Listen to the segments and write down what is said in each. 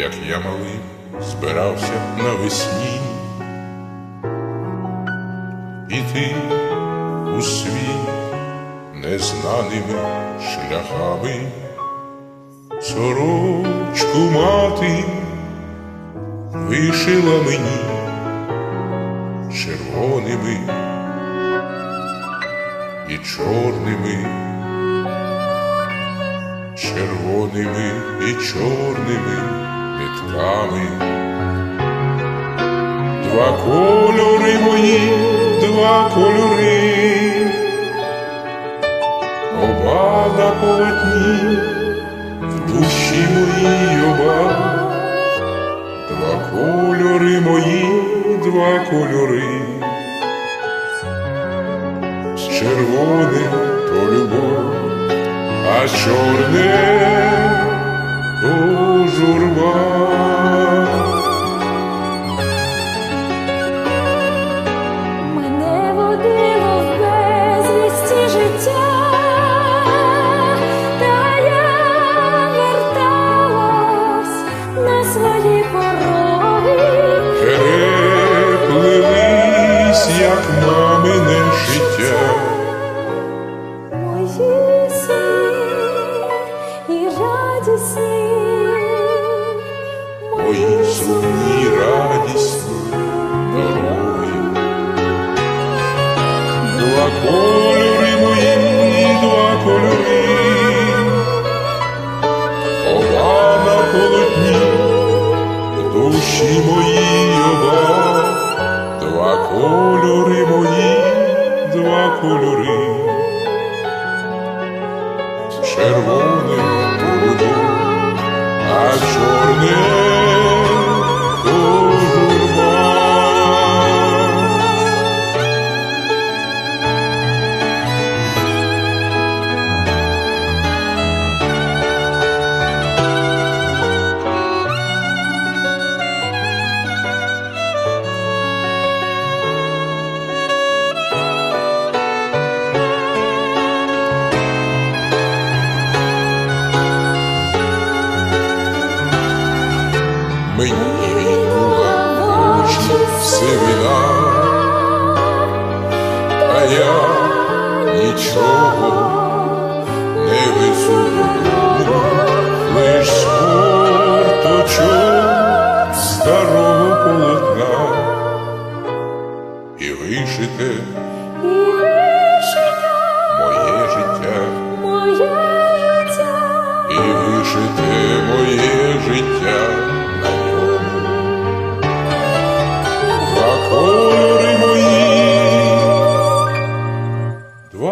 як я малим збирався навесні, іти у світ незнаними шляхами, сорочку мати вишила мені червоними і чорними, червоними і чорними нитками. Два кольори мої, два кольори, оба на полотні, в душі моїй оба, два кольори мої, два кольори, з червоним то любов, а чорне Два кольори мої, два кольори, оба на полотні, душі мої оба, два кольори мої, два кольори. Червоне а чорне Мені війнула очі сивина, а я нічого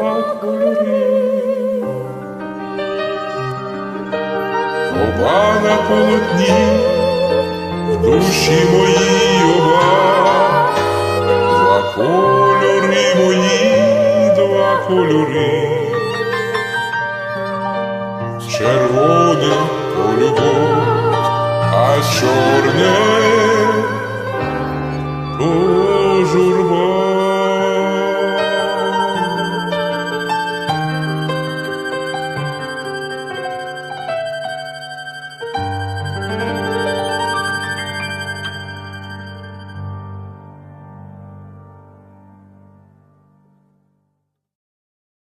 два кольори, оба на полотні, в душі моїй оба, два кольори мої, два кольори, червоне то любов, а чорне